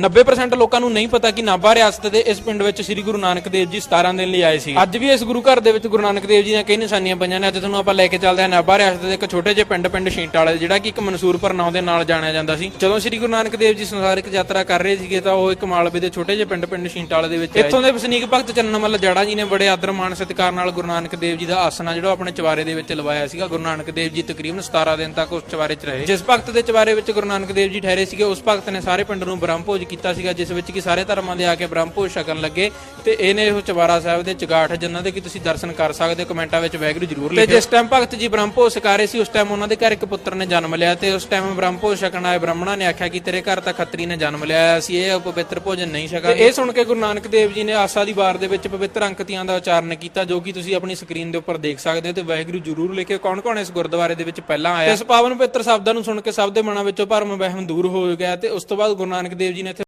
90% ਲੋਕਾਂ ਨੂੰ ਨਹੀਂ ਪਤਾ ਕਿ ਨਾਭਾ ਰਿਆਸਤ ਦੇ ਇਸ ਪਿੰਡ ਵਿੱਚ ਸ੍ਰੀ ਗੁਰੂ ਨਾਨਕ ਦੇਵ ਜੀ 17 ਦਿਨ ਲਈ ਆਏ ਸੀ ਅੱਜ ਵੀ ਇਸ ਗੁਰੂ ਘਰ ਦੇ ਵਿੱਚ ਗੁਰੂ ਨਾਨਕ ਦੇਵ ਜੀ ਦੀਆਂ ਕਈ ਨਿਸ਼ਾਨੀਆਂ ਪਈਆਂ ਨੇ। ਅੱਜ ਤੁਹਾਨੂੰ ਆਪਾਂ ਲੈ ਕੇ ਚੱਲਦੇ ਹਾਂ ਨਾਭਾ ਰਿਆਸਤ ਦੇ ਇੱਕ ਛੋਟੇ ਜਿਹੇ ਪਿੰਡ ਪਿੰਡ ਛੀਂਟਾਲੇ, ਜਿਹੜਾ ਕਿ ਇੱਕ ਮਨਸੂਰਪੁਰ ਨਾਂ ਦੇ ਨਾਲ ਜਾਣਿਆ ਜਾਂਦਾ ਸੀ। ਜਦੋਂ ਸ੍ਰੀ ਗੁਰੂ ਨਾਨਕ ਦੇਵ ਜੀ ਸੰਸਾਰਿਕ ਯਾਤਰਾ ਕਰ ਰਹੇ ਸੀਗੇ, ਤਾਂ ਉਹ ਇੱਕ ਮਾਲਵੇ ਦੇ ਛੋਟੇ ਜਿਹੇ ਪਿੰਡ ਪਿੰਡ ਛੀਂਟਾਲੇ ਦੇ ਵਿੱਚ ਇੱਥੋਂ ਦੇ ਵਸਨੀਕ ਭਗਤ ਚੰਨਮੱਲ ਜੜਾ ਜੀ ਨੇ ਬੜੇ ਆਦਰ, ਮਾਣ, ਸਤਿਕਾਰ ਨਾਲ ਗੁਰੂ ਨਾਨਕ ਦੇਵ ਜੀ ਦਾ ਆਸਣਾ ਜਿਹੜਾ ਆਪਣੇ ਚਵਾਰੇ ਦੇ ਵਿੱਚ ਲਵਾਇਆ ਸੀਗਾ। ਗੁਰੂ ਨਾਨਕ ਦੇਵ ਜੀ ਤਕਰੀਬਨ 17 ਦਿਨ ਤੱਕ ਉਸ ਚਵਾਰੇ 'ਚ ਰਹੇ। ਜਿਸ ਭਗਤ ਦੇ ਚਵਾਰੇ ਵਿੱਚ ਗੁਰੂ ਨਾਨਕ ਦੇਵ ਜੀ ਠਹਿਰੇ ਸੀਗੇ, ਉਸ ਭਗਤ ਨੇ ਸਾਰੇ ਪਿੰਡ ਨੂੰ ਬ੍ਰਹਮ ਭੋਜ ਕੀਤਾ ਸੀਗਾ ਜਿਸ ਵਿੱਚ ਕਿ ਸਾਰੇ ਧਰਮਾਂ ਦੇ ਆ ਕੇ ਬ੍ਰਹਮ ਭੋਜ ਛਕਣ ਲੱਗੇ ਤੇ ਇਹਨੇ ਉਹ ਚਵਾਰਾ ਸਾਹਿਬ ਦੇ ਚਗਾਠ ਜਿਨ੍ਹਾਂ ਦੇ ਕਿ ਤੁਸੀਂ ਦਰਸ਼ਨ ਕਰ ਸਕਦੇ ਹੋ ਕਮੈਂਟਾਂ ਵਿੱਚ ਵੈਗਰੂ ਜ਼ਰੂਰ ਲਿਖਿਓ। ਤੇ ਜਿਸ ਟਾਈਮ ਭਗਤ ਜੀ ਬ੍ਰਹਮ ਭੋਜ ਛਕਾ ਰਹੇ ਸੀ ਉਸ ਟਾਈਮ ਉਹਨਾਂ ਦੇ ਘਰ ਇੱਕ ਪੁੱਤਰ ਨੇ ਜਨਮ ਲਿਆ ਤੇ ਉਸ ਟਾਈਮ ਬ੍ਰਹਮ ਭੋਜ ਛਕਣ ਆਏ ਬ੍ਰਾਹਮਣਾਂ ਨੇ ਆਖਿਆ ਕਿ ਤੇਰੇ ਘਰ ਤਾਂ ਖੱਤਰੀ ਨੇ ਜਨਮ ਲਿਆ ਅਸੀਂ ਇਹ ਪਵਿੱਤਰ ਭੋਜਨ ਨਹੀਂ ਛਕਾਂਗੇ ਇਹ ਸੁਣ ਕੇ ਗੁਰੂ ਨਾਨਕ ਦੇਵ ਜੀ ਨੇ ਆਸਾ ਦੀ ਵਾਰ ਦੇ ਵਿੱਚ ਪਵਿੱਤਰ ਅੰਕਤੀਆਂ ਦਾ ਉਚਾਰਨ ਕੀਤਾ ਜੋ ਕਿ ਤੁਸੀਂ ਆਪਣੀ ਸਕਰੀਨ ਦੇ ਉੱਪਰ ਦੇਖ ਸਕਦੇ ਹੋ ਤੇ ਵਾਹਿਗੁਰੂ ਜ਼ਰੂਰ ਲਿਖਿਓ। ਕੌਣ ਕੌਣ ਇਸ ਗੁਰਦੁਆਰੇ ਦੇ ਵਿੱਚ ਪਹਿਲਾਂ ਆਇਆ? ਇਸ ਪਾਵਨ ਪਵਿੱਤਰ ਸ਼ਬਦਾਂ ਨੂੰ ਸੁਣ ਕੇ ਸਭ ਦੇ ਮਨਾਂ ਵਿੱਚੋਂ ਭਰਮ ਵਹਿਮ ਦੂਰ ਹੋ ਗਿਆ ਤੇ ਉਸ ਤੋਂ ਬਾਅਦ ਗੁਰੂ ਨਾਨਕ ਦੇਵ ਜੀ ਨੇ